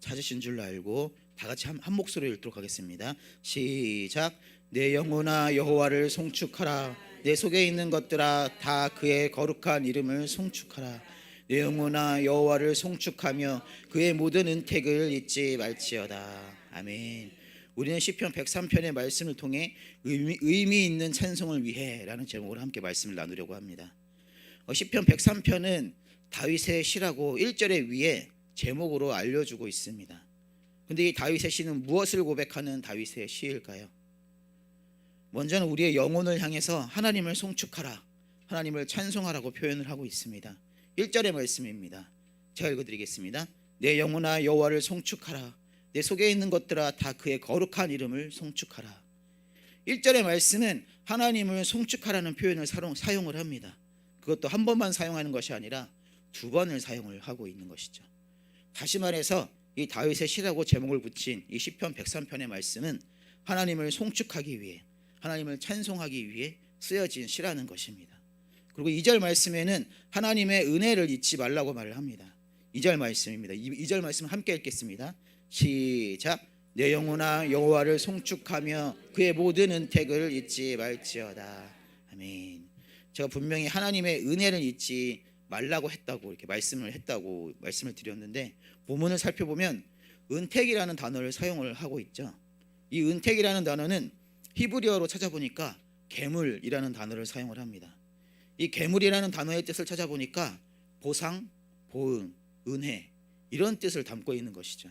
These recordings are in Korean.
찾으신 줄 알고 다 같이 한, 한 목소리로 읽도록 하겠습니다. 시작. 내 영혼아 여호와를 송축하라. 내 속에 있는 것들아 다 그의 거룩한 이름을 송축하라. 내 영혼아 여호와를 송축하며 그의 모든 은택을 잊지 말지어다. 아멘. 우리는 시편 103편의 말씀을 통해 의미, 의미 있는 찬송을 위해라는 제목으로 함께 말씀을 나누려고 합니다. 어, 시편 103편은 다윗의 시라고 1절에 위에 제목으로 알려주고 있습니다. 근데 이 다윗의 시는 무엇을 고백하는 다윗의 시일까요? 먼저는 우리의 영혼을 향해서 하나님을 송축하라, 하나님을 찬송하라고 표현을 하고 있습니다. 1절의 말씀입니다. 제가 읽어드리겠습니다. 내 영혼아 여호와를 송축하라. 내 속에 있는 것들아 다 그의 거룩한 이름을 송축하라. 1절의 말씀은 하나님을 송축하라는 표현을 사용을 합니다. 그것도 한 번만 사용하는 것이 아니라 두 번을 사용을 하고 있는 것이죠. 다시 말해서 이 다윗의 시라고 제목을 붙인 이 시편 103편의 말씀은 하나님을 송축하기 위해 하나님을 찬송하기 위해 쓰여진 시라는 것입니다. 그리고 2절 말씀에는 하나님의 은혜를 잊지 말라고 말을 합니다. 2절 말씀입니다. 2절 말씀 함께 읽겠습니다. 시작. 내 영혼아 여호와를 송축하며 그의 모든 은택을 잊지 말지어다. 아멘. 제가 분명히 하나님의 은혜를 잊지 말라고 했다고 이렇게 말씀을 했다고 말씀을 드렸는데 본문을 살펴보면 은택이라는 단어를 사용을 하고 있죠. 이 은택이라는 단어는 히브리어로 찾아보니까 괴물이라는 단어를 사용을 합니다. 이 괴물이라는 단어의 뜻을 찾아보니까 보상, 보응, 은혜 이런 뜻을 담고 있는 것이죠.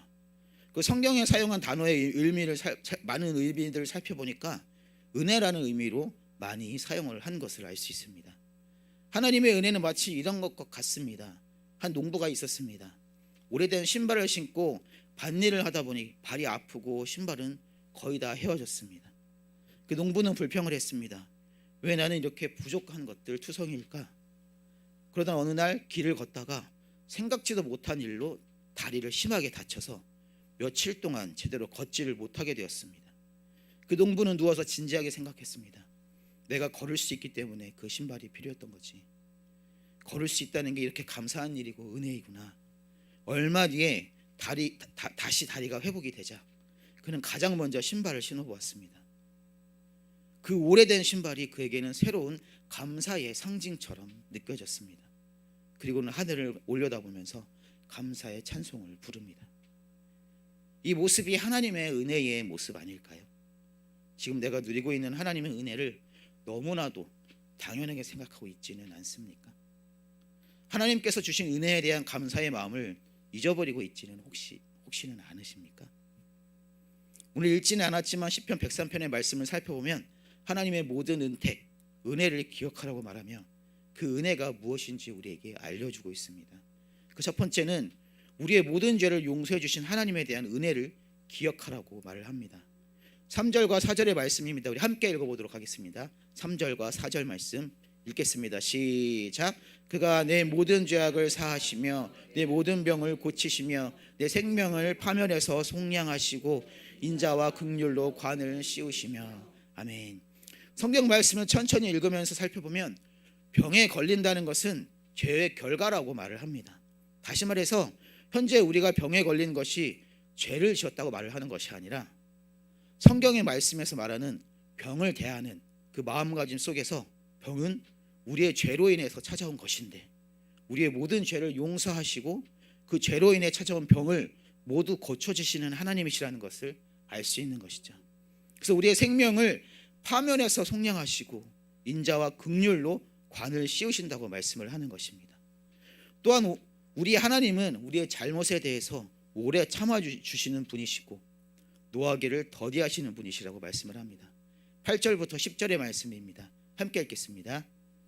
그 성경에 사용한 단어의 의미를 살, 많은 의미들을 살펴보니까 은혜라는 의미로 많이 사용을 한 것을 알 수 있습니다. 하나님의 은혜는 마치 이런 것과 같습니다. 한 농부가 있었습니다. 오래된 신발을 신고 밭일을 하다 보니 발이 아프고 신발은 거의 다 헤어졌습니다. 그 농부는 불평을 했습니다. 왜 나는 이렇게 부족한 것들 투성일까? 그러다 어느 날 길을 걷다가 생각지도 못한 일로 다리를 심하게 다쳐서 며칠 동안 제대로 걷지를 못하게 되었습니다. 그 농부는 누워서 진지하게 생각했습니다. 내가 걸을 수 있기 때문에 그 신발이 필요했던 거지. 걸을 수 있다는 게 이렇게 감사한 일이고 은혜이구나. 얼마 뒤에 다리 다, 다시 다리가 회복이 되자 그는 가장 먼저 신발을 신어보았습니다. 그 오래된 신발이 그에게는 새로운 감사의 상징처럼 느껴졌습니다. 그리고는 하늘을 올려다보면서 감사의 찬송을 부릅니다. 이 모습이 하나님의 은혜의 모습 아닐까요? 지금 내가 누리고 있는 하나님의 은혜를 너무나도 당연하게 생각하고 있지는 않습니까? 하나님께서 주신 은혜에 대한 감사의 마음을 잊어버리고 있지는 혹시 혹시는 않으십니까? 오늘 읽지는 않았지만 시편 103편의 말씀을 살펴보면 하나님의 모든 은택, 은혜를 기억하라고 말하며 그 은혜가 무엇인지 우리에게 알려주고 있습니다. 그 첫 번째는 우리의 모든 죄를 용서해 주신 하나님에 대한 은혜를 기억하라고 말을 합니다. 3절과 4절의 말씀입니다. 우리 함께 읽어보도록 하겠습니다. 3절과 4절 말씀 읽겠습니다. 시작. 그가 내 모든 죄악을 사하시며 내 모든 병을 고치시며 내 생명을 파멸해서 속량하시고 인자와 극률로 관을 씌우시며 아멘. 성경 말씀을 천천히 읽으면서 살펴보면 병에 걸린다는 것은 죄의 결과라고 말을 합니다. 다시 말해서 현재 우리가 병에 걸린 것이 죄를 지었다고 말을 하는 것이 아니라 성경의 말씀에서 말하는 병을 대하는 그 마음가짐 속에서 병은 우리의 죄로 인해서 찾아온 것인데 우리의 모든 죄를 용서하시고 그 죄로 인해 찾아온 병을 모두 고쳐주시는 하나님이시라는 것을 알 수 있는 것이죠. 그래서 우리의 생명을 파면해서 속량하시고 인자와 극률로 관을 씌우신다고 말씀을 하는 것입니다. 또한 우리 하나님은 우리의 잘못에 대해서 오래 참아 주시는 분이시고 노하기를 더디하시는 분이시라고 말씀을 합니다. 8절부터 10절의 말씀입니다. 함께 읽겠습니다.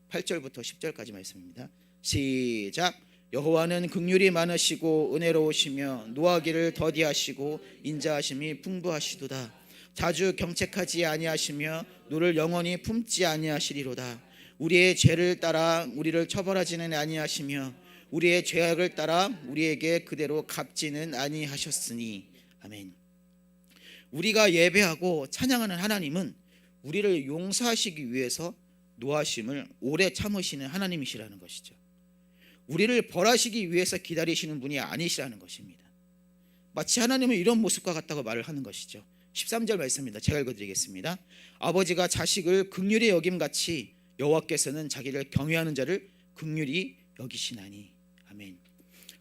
8절부터 10절까지 말씀입니다. 시작. 여호와는 긍휼이 많으시고 은혜로우시며 노하기를 더디하시고 인자하심이 풍부하시도다. 자주 경책하지 아니하시며 너를 영원히 품지 아니하시리로다. 우리의 죄를 따라 우리를 처벌하지는 아니하시며 우리의 죄악을 따라 우리에게 그대로 갚지는 아니하셨으니 아멘. 우리가 예배하고 찬양하는 하나님은 우리를 용서하시기 위해서 노하심을 오래 참으시는 하나님이시라는 것이죠. 우리를 벌하시기 위해서 기다리시는 분이 아니시라는 것입니다. 마치 하나님은 이런 모습과 같다고 말을 하는 것이죠. 13절 말씀입니다. 제가 읽어드리겠습니다. 아버지가 자식을 극률히 여김 같이 여호와께서는 자기를 경외하는 자를 극률히 여기시나니 아멘.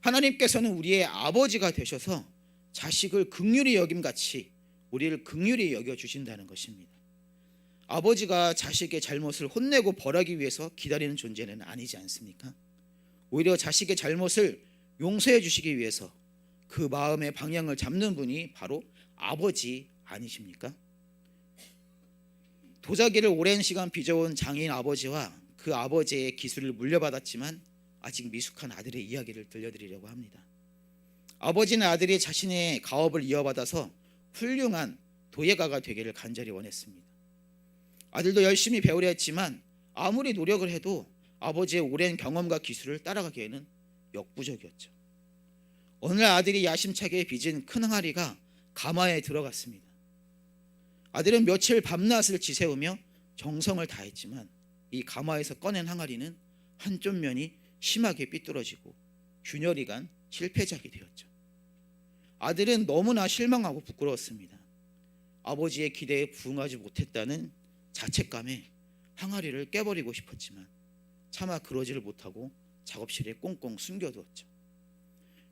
하나님께서는 우리의 아버지가 되셔서 자식을 극률히 여김 같이 우리를 극률히 여겨 주신다는 것입니다. 아버지가 자식의 잘못을 혼내고 벌하기 위해서 기다리는 존재는 아니지 않습니까? 오히려 자식의 잘못을 용서해 주시기 위해서 그 마음의 방향을 잡는 분이 바로 아버지 아니십니까? 도자기를 오랜 시간 빚어온 장인 아버지와 그 아버지의 기술을 물려받았지만 아직 미숙한 아들의 이야기를 들려드리려고 합니다. 아버지는 아들이 자신의 가업을 이어받아서 훌륭한 도예가가 되기를 간절히 원했습니다. 아들도 열심히 배우려 했지만 아무리 노력을 해도 아버지의 오랜 경험과 기술을 따라가기에는 역부족이었죠. 어느 날 아들이 야심차게 빚은 큰 항아리가 가마에 들어갔습니다. 아들은 며칠 밤낮을 지새우며 정성을 다했지만 이 가마에서 꺼낸 항아리는 한쪽 면이 심하게 삐뚤어지고 균열이 간 실패작이 되었죠. 아들은 너무나 실망하고 부끄러웠습니다. 아버지의 기대에 부응하지 못했다는 자책감에 항아리를 깨버리고 싶었지만 차마 그러지를 못하고 작업실에 꽁꽁 숨겨두었죠.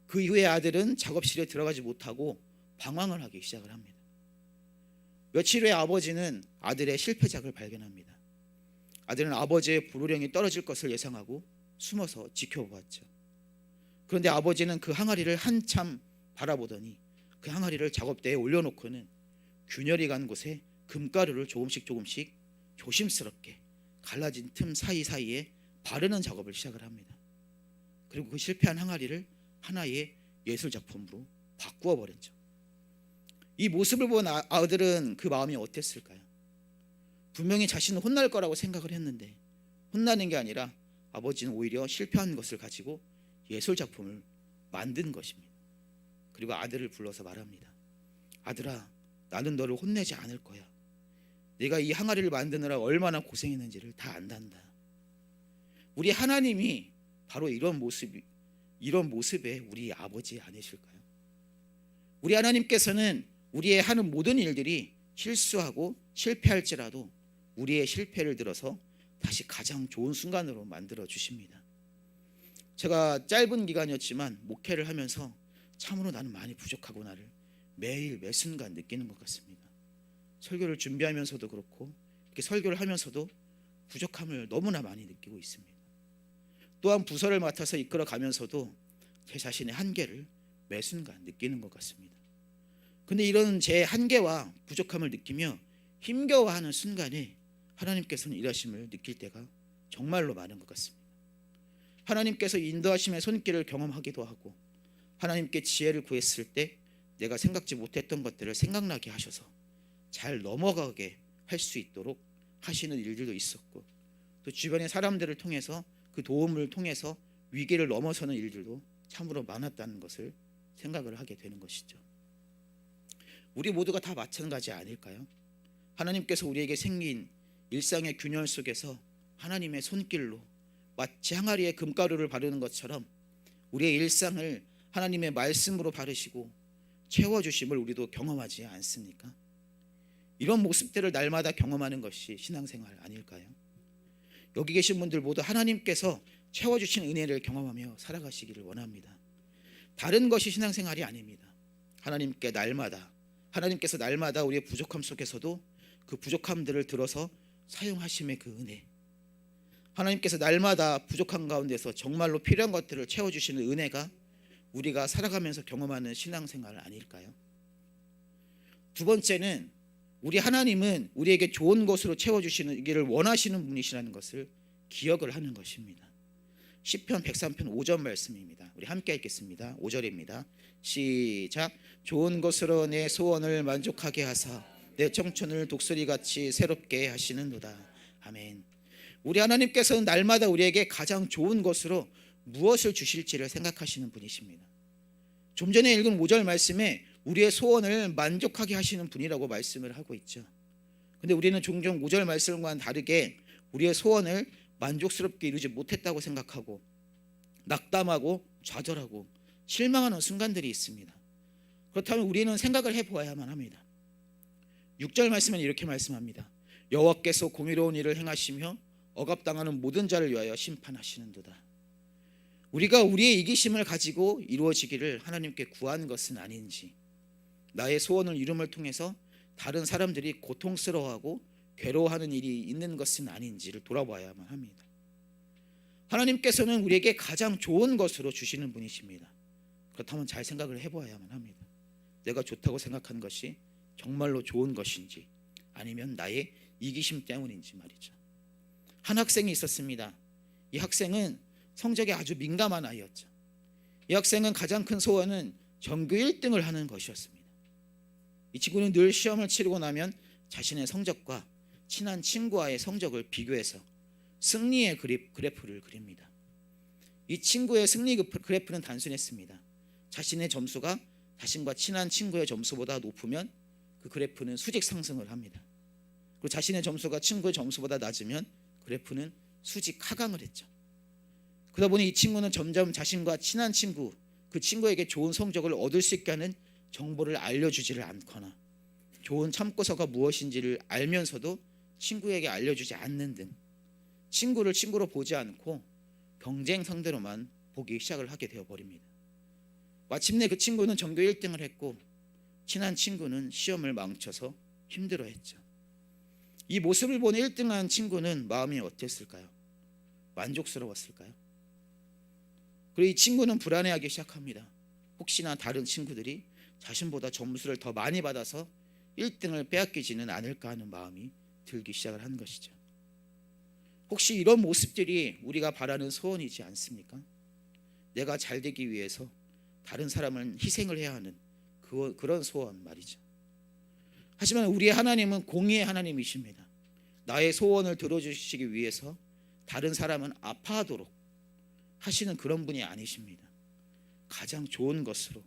그 이후에 아들은 작업실에 들어가지 못하고 방황을 하기 시작을 합니다. 며칠 후에 아버지는 아들의 실패작을 발견합니다. 아들은 아버지의 불호령이 떨어질 것을 예상하고 숨어서 지켜보았죠. 그런데 아버지는 그 항아리를 한참 바라보더니 그 항아리를 작업대에 올려놓고는 균열이 간 곳에 금가루를 조금씩 조금씩 조심스럽게 갈라진 틈 사이사이에 바르는 작업을 시작을 합니다. 그리고 그 실패한 항아리를 하나의 예술 작품으로 바꾸어 버렸죠. 이 모습을 본 아- 아들은 그 마음이 어땠을까요? 분명히 자신은 혼날 거라고 생각을 했는데 혼나는 게 아니라 아버지는 오히려 실패한 것을 가지고 예술 작품을 만든 것입니다. 그리고 아들을 불러서 말합니다. 아들아, 나는 너를 혼내지 않을 거야. 내가 이 항아리를 만드느라 얼마나 고생했는지를 다 안단다. 우리 하나님이 바로 이런 모습 이런 모습의 우리 아버지 아니실까요? 우리 하나님께서는 우리의 하는 모든 일들이 실수하고 실패할지라도 우리의 실패를 들어서 다시 가장 좋은 순간으로 만들어 주십니다. 제가 짧은 기간이었지만 목회를 하면서 참으로 나는 많이 부족하구나를 매일 매 순간 느끼는 것 같습니다. 설교를 준비하면서도 그렇고 이렇게 설교를 하면서도 부족함을 너무나 많이 느끼고 있습니다. 또한 부서를 맡아서 이끌어 가면서도 제 자신의 한계를 매 순간 느끼는 것 같습니다. 근데 이런 제 한계와 부족함을 느끼며 힘겨워하는 순간에 하나님께서는 일하심을 느낄 때가 정말로 많은 것 같습니다. 하나님께서 인도하심의 손길을 경험하기도 하고 하나님께 지혜를 구했을 때 내가 생각지 못했던 것들을 생각나게 하셔서 잘 넘어가게 할 수 있도록 하시는 일들도 있었고 또 주변의 사람들을 통해서 그 도움을 통해서 위기를 넘어서는 일들도 참으로 많았다는 것을 생각을 하게 되는 것이죠. 우리 모두가 다 마찬가지 아닐까요? 하나님께서 우리에게 생긴 일상의 균열 속에서 하나님의 손길로 마치 항아리에 금가루를 바르는 것처럼 우리의 일상을 하나님의 말씀으로 바르시고 채워주심을 우리도 경험하지 않습니까? 이런 모습들을 날마다 경험하는 것이 신앙생활 아닐까요? 여기 계신 분들 모두 하나님께서 채워주신 은혜를 경험하며 살아가시기를 원합니다. 다른 것이 신앙생활이 아닙니다. 하나님께 날마다 하나님께서 날마다 우리의 부족함 속에서도 그 부족함들을 들어서 사용하심의 그 은혜 하나님께서 날마다 부족한 가운데서 정말로 필요한 것들을 채워주시는 은혜가 우리가 살아가면서 경험하는 신앙생활 아닐까요? 두 번째는 우리 하나님은 우리에게 좋은 것으로 채워주시기를 원하시는 분이시라는 것을 기억을 하는 것입니다. 시편 103편 5절 말씀입니다. 우리 함께 읽겠습니다. 5절입니다. 시작. 좋은 것으로 내 소원을 만족하게 하사 내 청춘을 독수리같이 새롭게 하시는도다. 아멘. 우리 하나님께서는 날마다 우리에게 가장 좋은 것으로 무엇을 주실지를 생각하시는 분이십니다. 좀 전에 읽은 5절 말씀에 우리의 소원을 만족하게 하시는 분이라고 말씀을 하고 있죠. 근데 우리는 종종 5절 말씀과는 다르게 우리의 소원을 만족스럽게 이루지 못했다고 생각하고 낙담하고 좌절하고 실망하는 순간들이 있습니다. 그렇다면 우리는 생각을 해보아야만 합니다. 6절 말씀은 이렇게 말씀합니다. 여호와께서 공의로운 일을 행하시며 억압당하는 모든 자를 위하여 심판하시는도다. 우리가 우리의 이기심을 가지고 이루어지기를 하나님께 구한 것은 아닌지 나의 소원을 이룸을 통해서 다른 사람들이 고통스러워하고 괴로워하는 일이 있는 것은 아닌지를 돌아봐야만 합니다. 하나님께서는 우리에게 가장 좋은 것으로 주시는 분이십니다. 그렇다면 잘 생각을 해봐야만 합니다. 내가 좋다고 생각한 것이 정말로 좋은 것인지 아니면 나의 이기심 때문인지 말이죠. 한 학생이 있었습니다. 이 학생은 성적에 아주 민감한 아이였죠. 이 학생은 가장 큰 소원은 전교 1등을 하는 것이었습니다. 이 친구는 늘 시험을 치르고 나면 자신의 성적과 친한 친구와의 성적을 비교해서 승리의 그립, 그래프를 그립니다. 이 친구의 승리 그 그래프는 단순했습니다. 자신의 점수가 자신과 친한 친구의 점수보다 높으면 그 그래프는 수직 상승을 합니다. 그리고 자신의 점수가 친구의 점수보다 낮으면 그래프는 수직 하강을 했죠. 그러다 보니 이 친구는 점점 자신과 친한 친구, 그 친구에게 좋은 성적을 얻을 수 있게 하는 정보를 알려주지를 않거나 좋은 참고서가 무엇인지를 알면서도 친구에게 알려주지 않는 등 친구를 친구로 보지 않고 경쟁 상대로만 보기 시작을 하게 되어 버립니다. 마침내 그 친구는 전교 1등을 했고 친한 친구는 시험을 망쳐서 힘들어했죠. 이 모습을 본 1등한 친구는 마음이 어땠을까요? 만족스러웠을까요? 그리고 이 친구는 불안해하기 시작합니다. 혹시나 다른 친구들이 자신보다 점수를 더 많이 받아서 1등을 빼앗기지는 않을까 하는 마음이 들기 시작을 한 것이죠. 혹시 이런 모습들이 우리가 바라는 소원이지 않습니까? 내가 잘 되기 위해서 다른 사람을 희생을 해야 하는 그, 그런 소원 말이죠. 하지만 우리의 하나님은 공의의 하나님이십니다. 나의 소원을 들어주시기 위해서 다른 사람은 아파하도록 하시는 그런 분이 아니십니다. 가장 좋은 것으로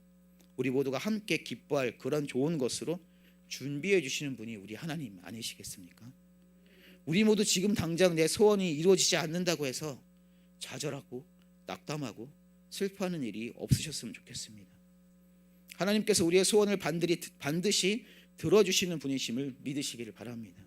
우리 모두가 함께 기뻐할 그런 좋은 것으로 준비해 주시는 분이 우리 하나님 아니시겠습니까? 우리 모두 지금 당장 내 소원이 이루어지지 않는다고 해서 좌절하고 낙담하고 슬퍼하는 일이 없으셨으면 좋겠습니다. 하나님께서 우리의 소원을 반드시 들어주시는 분이심을 믿으시기를 바랍니다.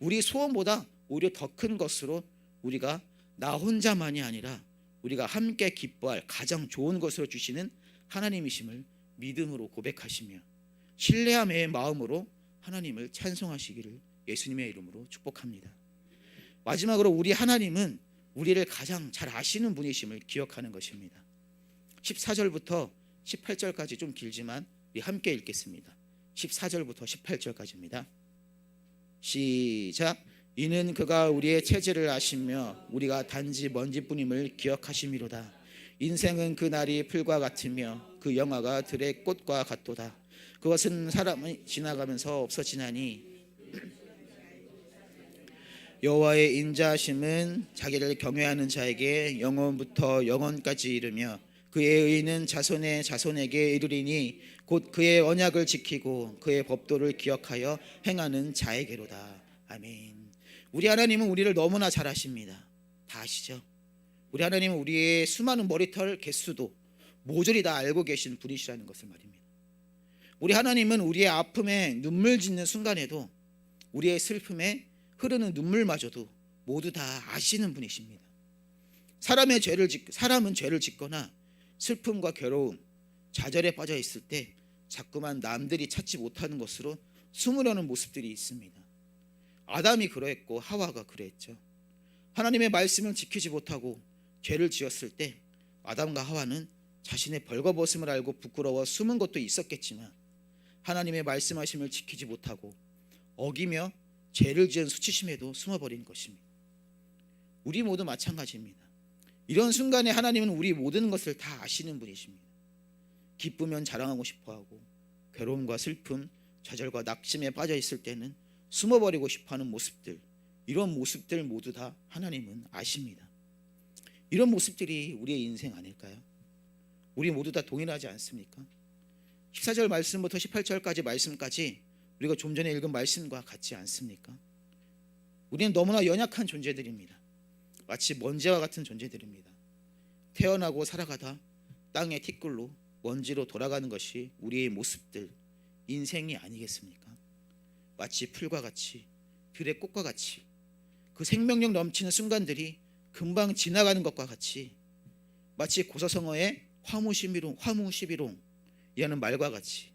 우리 소원보다 오히려 더 큰 것으로 우리가 나 혼자만이 아니라 우리가 함께 기뻐할 가장 좋은 것으로 주시는 하나님이심을 믿음으로 고백하시며 신뢰함의 마음으로 하나님을 찬송하시기를 예수님의 이름으로 축복합니다. 마지막으로 우리 하나님은 우리를 가장 잘 아시는 분이심을 기억하는 것입니다. 14절부터 18절까지 좀 길지만 우리 함께 읽겠습니다. 14절부터 18절까지입니다. 시작. 이는 그가 우리의 체질을 아시며 우리가 단지 먼지뿐임을 기억하심이로다. 인생은 그 날이 풀과 같으며 그 영화가 들의 꽃과 같도다. 그것은 사람이 지나가면서 없어지나니 여호와의 인자하심은 자기를 경외하는 자에게 영원부터 영원까지 이르며 그의 의는 자손의 자손에게 이르리니 곧 그의 언약을 지키고 그의 법도를 기억하여 행하는 자에게로다. 아멘. 우리 하나님은 우리를 너무나 잘 아십니다. 다 아시죠? 우리 하나님은 우리의 수많은 머리털 개수도 모조리 다 알고 계신 분이시라는 것을 말입니다. 우리 하나님은 우리의 아픔에 눈물 짓는 순간에도 우리의 슬픔에 흐르는 눈물마저도 모두 다 아시는 분이십니다. 사람의 죄를 짓, 사람은 죄를 짓거나 슬픔과 괴로움, 좌절에 빠져 있을 때 자꾸만 남들이 찾지 못하는 것으로 숨으려는 모습들이 있습니다. 아담이 그러했고 하와가 그랬죠. 하나님의 말씀을 지키지 못하고 죄를 지었을 때 아담과 하와는 자신의 벌거벗음을 알고 부끄러워 숨은 것도 있었겠지만 하나님의 말씀하심을 지키지 못하고 어기며 죄를 지은 수치심에도 숨어버린 것입니다. 우리 모두 마찬가지입니다. 이런 순간에 하나님은 우리 모든 것을 다 아시는 분이십니다. 기쁘면 자랑하고 싶어하고 괴로움과 슬픔, 좌절과 낙심에 빠져 있을 때는 숨어버리고 싶어하는 모습들, 이런 모습들 모두 다 하나님은 아십니다. 이런 모습들이 우리의 인생 아닐까요? 우리 모두 다 동일하지 않습니까? 14절 말씀부터 18절까지 말씀까지 우리가 좀 전에 읽은 말씀과 같지 않습니까? 우리는 너무나 연약한 존재들입니다. 마치 먼지와 같은 존재들입니다. 태어나고 살아가다 땅의 티끌로 먼지로 돌아가는 것이 우리의 모습들, 인생이 아니겠습니까? 마치 풀과 같이 들의 꽃과 같이 그 생명력 넘치는 순간들이 금방 지나가는 것과 같이 마치 고사성어의 화무시비롱 화무시비롱이라는 말과 같이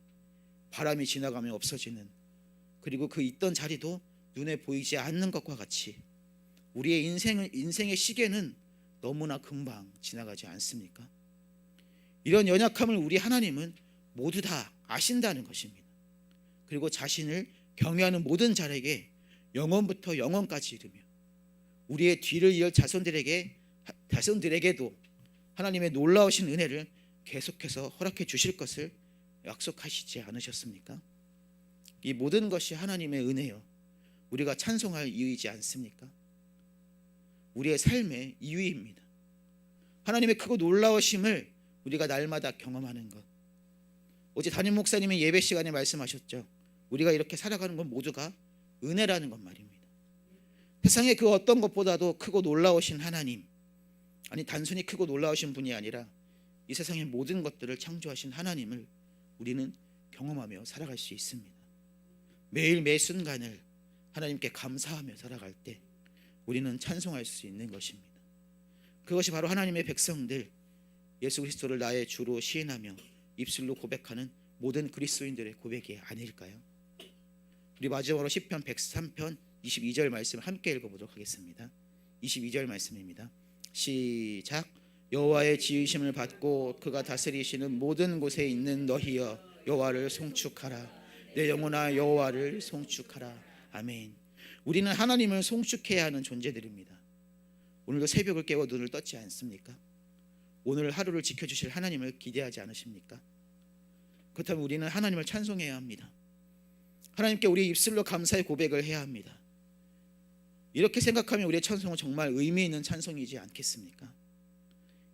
바람이 지나가면 없어지는 그리고 그 있던 자리도 눈에 보이지 않는 것과 같이 우리의 인생은 인생의 시계는 너무나 금방 지나가지 않습니까? 이런 연약함을 우리 하나님은 모두 다 아신다는 것입니다. 그리고 자신을 경외하는 모든 자에게 영원부터 영원까지 이르며 우리의 뒤를 이을 자손들에게 자손들에게도 하나님의 놀라우신 은혜를 계속해서 허락해 주실 것을 약속하시지 않으셨습니까? 이 모든 것이 하나님의 은혜요. 우리가 찬송할 이유이지 않습니까? 우리의 삶의 이유입니다. 하나님의 크고 놀라우심을 우리가 날마다 경험하는 것. 어제 담임 목사님이 예배 시간에 말씀하셨죠. 우리가 이렇게 살아가는 건 모두가 은혜라는 것 말입니다. 세상의 그 어떤 것보다도 크고 놀라우신 하나님, 아니 단순히 크고 놀라우신 분이 아니라 이 세상의 모든 것들을 창조하신 하나님을 우리는 경험하며 살아갈 수 있습니다. 매일 매 순간을 하나님께 감사하며 살아갈 때 우리는 찬송할 수 있는 것입니다. 그것이 바로 하나님의 백성들 예수 그리스도를 나의 주로 시인하며 입술로 고백하는 모든 그리스도인들의 고백이 아닐까요? 우리 마지막으로 시편 103편 22절 말씀 함께 읽어보도록 하겠습니다. 22절 말씀입니다. 시작. 여호와의 지으심을 받고 그가 다스리시는 모든 곳에 있는 너희여 여호와를 송축하라. 내 영혼아 여호와를 송축하라. 아멘. 우리는 하나님을 송축해야 하는 존재들입니다. 오늘도 새벽을 깨워 눈을 떴지 않습니까? 오늘 하루를 지켜주실 하나님을 기대하지 않으십니까? 그렇다면 우리는 하나님을 찬송해야 합니다. 하나님께 우리 입술로 감사의 고백을 해야 합니다. 이렇게 생각하면 우리의 찬송은 정말 의미 있는 찬송이지 않겠습니까?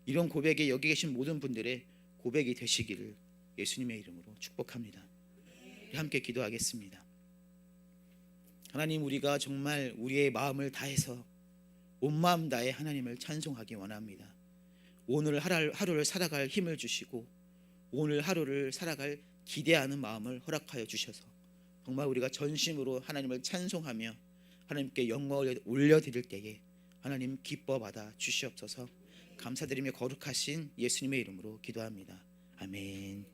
이런 고백이 여기 계신 모든 분들의 고백이 되시기를 예수님의 이름으로 축복합니다. 함께 기도하겠습니다. 하나님 우리가 정말 우리의 마음을 다해서 온 마음 다해 하나님을 찬송하기 원합니다. 오늘 하루를 살아갈 힘을 주시고 오늘 하루를 살아갈 기대하는 마음을 허락하여 주셔서 정말 우리가 전심으로 하나님을 찬송하며 하나님께 영광을 올려드릴 때에 하나님 기뻐 받아 주시옵소서 감사드리며 거룩하신 예수님의 이름으로 기도합니다. 아멘.